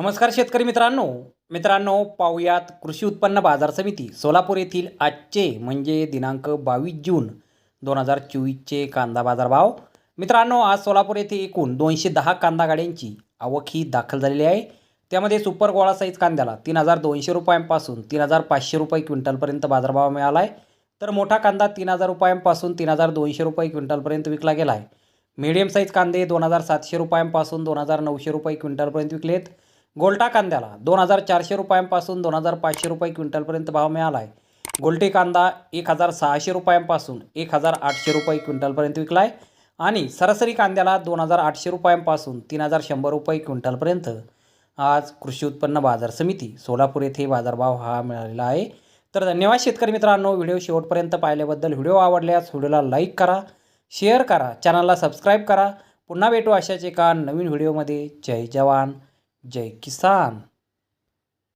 नमस्कार शेतकरी मित्रांनो. मित्रांनो पाहुयात कृषी उत्पन्न बाजार समिती सोलापूर येथील आजचे म्हणजे दिनांक बावीस जून दोन हजार चोवीसचे कांदा बाजारभाव. मित्रांनो आज सोलापूर येथे एकूण दोनशे दहा कांदा गाड्यांची आवक ही दाखल झालेली आहे. त्यामध्ये सुपर गोळा साईज कांद्याला तीन हजार दोनशे रुपयांपासून तीन हजार पाचशे रुपये क्विंटलपर्यंत बाजारभाव मिळाला आहे तर मोठा कांदा तीन हजार रुपयांपासून तीन हजार दोनशे रुपये क्विंटलपर्यंत विकला गेला आहे मीडियम साईज कांदे दोन हजार सातशे रुपयांपासून दोन हजार नऊशे रुपये क्विंटलपर्यंत विकलेत. गोल्टा कांद्याला दोन हजार चारशे रुपयांपासून दोन हजार पाचशे रुपये क्विंटलपर्यंत भाव मिळाला आहे गोल्टी कांदा एक हजार सहाशे रुपयांपासून एक हजार आठशे रुपये क्विंटलपर्यंत विकला आहे आणि सरासरी कांद्याला दोन हजार आठशे रुपयांपासून तीन हजार शंभर रुपये क्विंटलपर्यंत. आज कृषी उत्पन्न बाजार समिती सोलापूर येथे बाजारभाव हा मिळालेला आहे. तर धन्यवाद शेतकरी मित्रांनो व्हिडिओ शेवटपर्यंत पाहिल्याबद्दल व्हिडिओ आवडल्यास व्हिडिओला लाईक करा शेअर करा चॅनलला सबस्क्राईब करा. पुन्हा भेटू अशाच एका नवीन व्हिडिओमध्ये. जय जवान. जय किसान